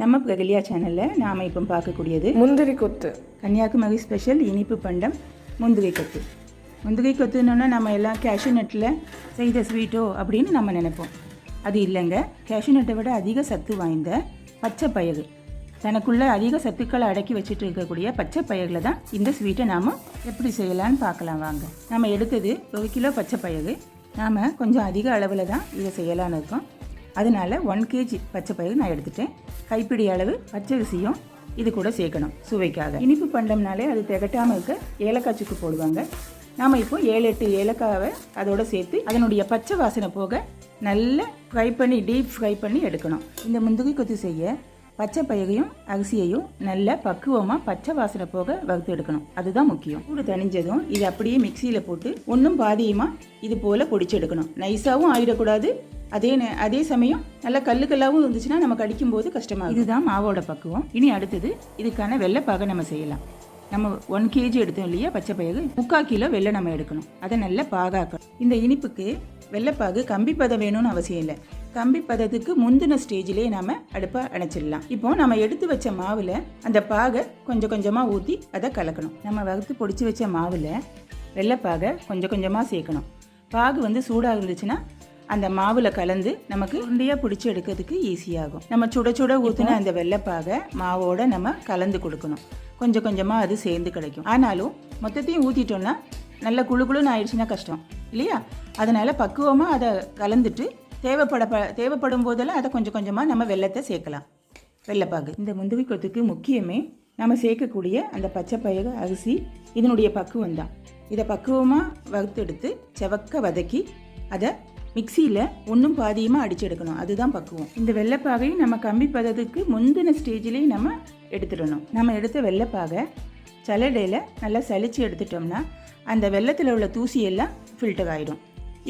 நம்ம பிரகலியா சேனலில் நாம் இப்போ பார்க்கக்கூடியது முந்திரி கொத்து. கன்னியாகுமரி ஸ்பெஷல் இனிப்பு பண்டம் முந்திரி கொத்து. முந்திரி கொத்துனோன்னா நம்ம எல்லாம் கேஷ்யூ நட்டில் செய்த ஸ்வீட்டோ அப்படின்னு நம்ம நினைப்போம். அது இல்லைங்க. கேஷ்யூ நட்டை விட அதிக சத்து வாய்ந்த பச்சை பயிறு. தனக்குள்ள அதிக சத்துக்களை அடக்கி வச்சுட்டு இருக்கக்கூடிய பச்சை பயிரில் தான் இந்த ஸ்வீட்டை நாம் எப்படி செய்யலாம்னு பார்க்கலாம் வாங்க. நம்ம எடுத்தது ஒரு கிலோ பச்சை பயிறு. நாம் கொஞ்சம் அதிக அளவில் தான் இதை செய்யலான்னு இருக்கோம். அதனால ஒன் கேஜி பச்சை பயிறு நான் எடுத்துட்டேன். கைப்பிடி அளவு பச்சரிசியும் இது கூட சேர்க்கணும் சுவைக்காக. இனிப்பு பண்டம்னாலே அது திகட்டாமல் இருக்க ஏலக்காய் சுக்கு போடுவாங்க. நாம் இப்போ ஏழு எட்டு ஏலக்காவை அதோடு சேர்த்து அதனுடைய பச்சை வாசனை போக நல்லா ஃப்ரை பண்ணி டீப் ஃப்ரை பண்ணி எடுக்கணும். இந்த முந்துகை கொத்து செய்ய பச்சை பயிரையும் அரிசியையும் நல்ல பக்குவமாக பச்சை வாசனை போக வறுத்து எடுக்கணும். அதுதான் முக்கியம். கூடு தணிஞ்சதும் இது அப்படியே மிக்சியில் போட்டு ஒன்றும் பாதியுமாக இது போல் பொடிச்சு எடுக்கணும். நைஸாகவும் ஆயிடக்கூடாது. அதே நே- அதே சமயம் நல்ல கல்லுக்கல்லாவும் இருந்துச்சுன்னா நம்ம கடிக்கும்போது கஷ்டமாக இதுதான் மாவோட பக்குவம். இனி அடுத்தது இதுக்கான வெள்ளைப்பாகை நம்ம செய்யலாம். நம்ம ஒன் கேஜி எடுத்தோம் இல்லையா பச்சை பயிறு? முக்கால் கிலோ வெள்ளை நம்ம எடுக்கணும். அதை நல்லா பாகாக்கணும். இந்த இனிப்புக்கு வெள்ளைப்பாகு கம்பி பதம் வேணும்னு அவசியம் இல்லை. கம்பி பதத்துக்கு முந்தின ஸ்டேஜிலே நாம் அடுப்பை அணைச்சிடலாம். இப்போ நம்ம எடுத்து வச்ச மாவில் அந்த பாகை கொஞ்சம் கொஞ்சமாக ஊற்றி அதை கலக்கணும். நம்ம வறுத்து பொடிச்சு வச்ச மாவில் வெள்ளைப்பாகை கொஞ்சம் கொஞ்சமாக சேர்க்கணும். பாகு வந்து சூடாக இருந்துச்சுன்னா அந்த மாவில் கலந்து நமக்கு உருண்டையாக பிடிச்சி எடுக்கிறதுக்கு ஈஸியாகும் நம்ம சுட சுட ஊற்றின அந்த வெள்ளைப்பாகை மாவோட நம்ம கலந்து கொடுக்கணும். கொஞ்சம் கொஞ்சமாக அது சேர்ந்து கிடைக்கும். ஆனாலும் மொத்தத்தையும் ஊற்றிட்டோம்னா நல்ல குழு குழுன்னு ஆயிடுச்சுன்னா கஷ்டம். இல்லையா? அதனால பக்குவமாக அதை கலந்துட்டு தேவைப்பட தேவைப்படும் போதெல்லாம் அதை கொஞ்சம் கொஞ்சமாக நம்ம வெள்ளத்தை சேர்க்கலாம். வெள்ளைப்பாகு. இந்த முந்திரி கொத்துக்கு முக்கியமே நம்ம சேர்க்கக்கூடிய அந்த பச்சை பயிறு அரிசி இதனுடைய பக்குவம் தான் இதை பக்குவமாக வறுத்தெடுத்து செவக்க வதக்கி அதை மிக்சியில் ஒன்றும் பாதியமாக அடிச்செடுக்கணும். அதுதான் பக்குவம். இந்த வெள்ளைப்பாகையும் நம்ம கம்பி பதத்துக்கு முந்தின ஸ்டேஜ்லேயும் நம்ம எடுத்துடணும். நம்ம எடுத்த வெள்ளைப்பாகை சலடையில் நல்லா சளிச்சு எடுத்துட்டோம்னா அந்த வெள்ளத்தில் உள்ள தூசியெல்லாம் ஃபில்டர் ஆகிடும்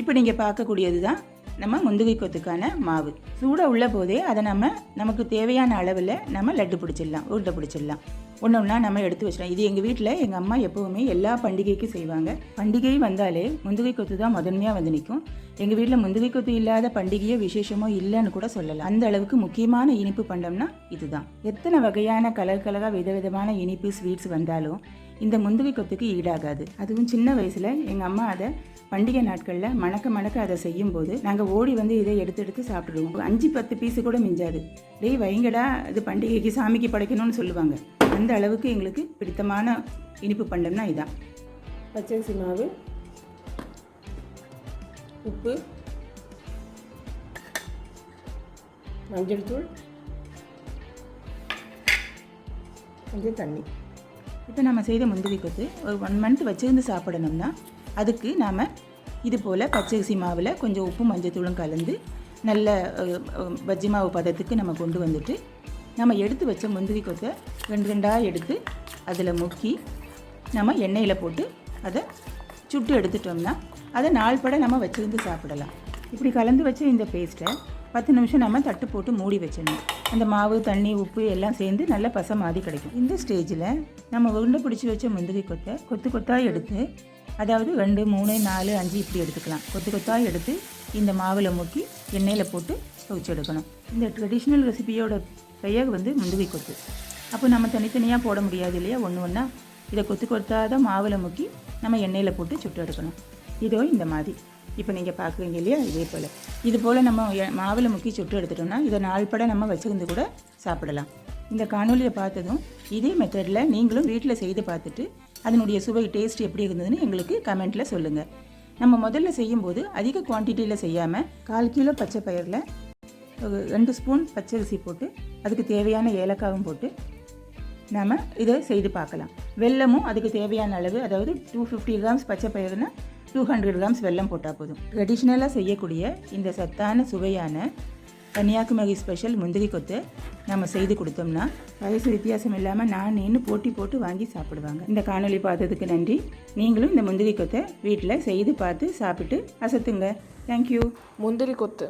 இப்போ நீங்கள் பார்க்கக்கூடியது தான் நம்ம முந்துகை கொத்துக்கான மாவு. சூடாக உள்ள போதே அதை நம்ம நமக்கு தேவையான அளவில் நம்ம லட்டு பிடிச்சிடலாம் உருண்டை பிடிச்சிடலாம். ஒன்று ஒன்றா நம்ம எடுத்து வச்சிடலாம். இது எங்கள் வீட்டில் எங்கள் அம்மா எப்போவுமே எல்லா பண்டிகைக்கும் செய்வாங்க. பண்டிகை வந்தாலே முந்துகை கொத்து தான் முதன்மையாக வந்து நிற்கும் எங்கள் வீட்டில் முந்துகை கொத்து இல்லாத பண்டிகையோ விசேஷமோ இல்லைன்னு கூட சொல்லலாம். அந்த அளவுக்கு முக்கியமான இனிப்பு பண்டம்னா இதுதான். எத்தனை வகையான கலர் கலராக விதவிதமான இனிப்பு ஸ்வீட்ஸ் வந்தாலும் இந்த முந்துகை கொத்துக்கு ஈடாகாது. அதுவும் சின்ன வயசில் எங்கள் அம்மா அதை பண்டிகை நாட்களில் மணக்க மணக்க அதை செய்யும்போது நாங்கள் ஓடி வந்து இதை எடுத்து எடுத்து சாப்பிடுவோம். அஞ்சு பத்து பீஸு கூட மிஞ்சாது. டேய் வைங்கடா இது பண்டிகைக்கு சாமிக்கு படைக்கணும்னு சொல்லுவாங்க. அந்த அளவுக்கு எங்களுக்கு பிடித்தமான இனிப்பு பண்டம்னா இதான். பச்சரிசி மாவு உப்பு மஞ்சள் தூள் கொஞ்சம் தண்ணி. இப்போ நம்ம செய்த முந்திரி கொத்து ஒரு ஒன் மந்த் வச்சிருந்து சாப்பிடணும்னா அதுக்கு நாம் இது போல் பச்சரிசி மாவில் கொஞ்சம் உப்பு மஞ்சத்தூளும் கலந்து நல்ல பஜ்ஜி மாவு பதத்துக்கு நம்ம கொண்டு வந்துட்டு நம்ம எடுத்து வச்ச முந்திரி கொத்தை ரெண்டு ரெண்டாக எடுத்து அதில் முக்கி நம்ம எண்ணெயில் போட்டு அதை சுட்டு எடுத்துட்டோம்னா அதை நாள் பட நம்ம வச்சுருந்து சாப்பிடலாம். இப்படி கலந்து வச்ச இந்த பேஸ்ட்டை பத்து நிமிஷம் நம்ம தட்டு போட்டு மூடி வச்சிடணும். அந்த மாவு தண்ணி உப்பு எல்லாம் சேர்ந்து நல்ல பசை மாதிரி கிடைக்கும். இந்த ஸ்டேஜில் நம்ம உருண்டை பிடிச்சி வச்ச முந்திரி கொத்தை கொத்து கொத்தாக எடுத்து அதாவது ரெண்டு மூணு நாலு அஞ்சு இப்படி எடுத்துக்கலாம். கொத்து கொத்தாக எடுத்து இந்த மாவில் முக்கி எண்ணெயில் போட்டு துவைச்சு எடுக்கணும். இந்த ட்ரெடிஷ்னல் ரெசிபியோட பெயர் வந்து முந்திரி கொத்து. அப்போ நம்ம தனித்தனியாக போட முடியாது இல்லையா? ஒன்று ஒன்றா இதை கொத்து கொத்தாத மாவில் முக்கி நம்ம எண்ணெயில் போட்டு சுட்டு எடுக்கணும். இதோ இந்த மாதிரி. இப்போ நீங்கள் பார்க்குறீங்க இல்லையா? இதே போல். இது போல் நம்ம மாவில் முக்கி சுட்டு எடுத்துட்டோம்னா இதை நாள்பட நம்ம வச்சுருந்து கூட சாப்பிடலாம். இந்த காணொலியை பார்த்ததும் இதே மெத்தடில் நீங்களும் வீட்டில் செய்து பார்த்துட்டு அதனுடைய சுவை டேஸ்ட் எப்படி இருந்ததுன்னு எங்களுக்கு கமெண்ட்டில் சொல்லுங்கள் நம்ம முதல்ல செய்யும்போது அதிக குவான்டிட்டியில் செய்யாமல் கால் கிலோ பச்சை பயிரில் ஒரு ரெண்டு ஸ்பூன் பச்சரிசி போட்டு அதுக்கு தேவையான ஏலக்காவும் போட்டு நாம் இதை செய்து பார்க்கலாம். வெல்லமும் அதுக்கு தேவையான அளவு அதாவது டூ ஃபிஃப்டி கிராம்ஸ் பச்சை பயிறுனா டூ ஹண்ட்ரட் கிராம்ஸ் வெல்லம் போட்டால் போதும். ட்ரெடிஷ்னலாக செய்யக்கூடிய இந்த சத்தான சுவையான கன்னியாகுமரி ஸ்பெஷல் முந்திரி கொத்து நம்ம செய்து கொடுத்தோம்னா வயசு வித்தியாசம் இல்லாமல் நான் நின்று போட்டி போட்டு வாங்கி சாப்பிடுவாங்க. இந்த காணொலி பார்த்ததுக்கு நன்றி. நீங்களும் இந்த முந்திரி கொத்தை வீட்டில் செய்து பார்த்து சாப்பிட்டு அசத்துங்க. தேங்க்யூ முந்திரி கொத்து.